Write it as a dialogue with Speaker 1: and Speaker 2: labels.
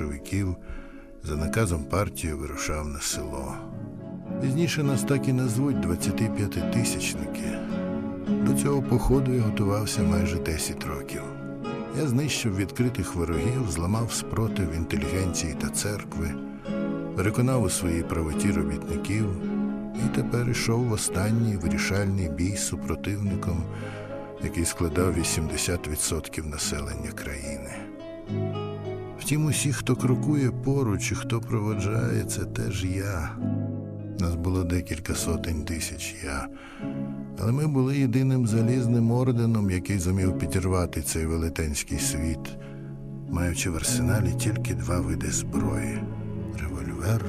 Speaker 1: чоловіків за наказом партії вирушав на село. Пізніше нас так і назвуть 25-тисячники. До цього походу я готувався майже 10 років. Я знищив відкритих ворогів, зламав спротив інтелігенції та церкви, переконав у своїй правоті робітників і тепер йшов в останній вирішальний бій супротивником, який складав 80% населення країни. Втім, усі, хто крокує поруч і хто проводжає, це теж я. Нас було декілька сотень тисяч я. Але ми були єдиним залізним орденом, який зумів підірвати цей велетенський світ, маючи в арсеналі тільки два види зброї револьвер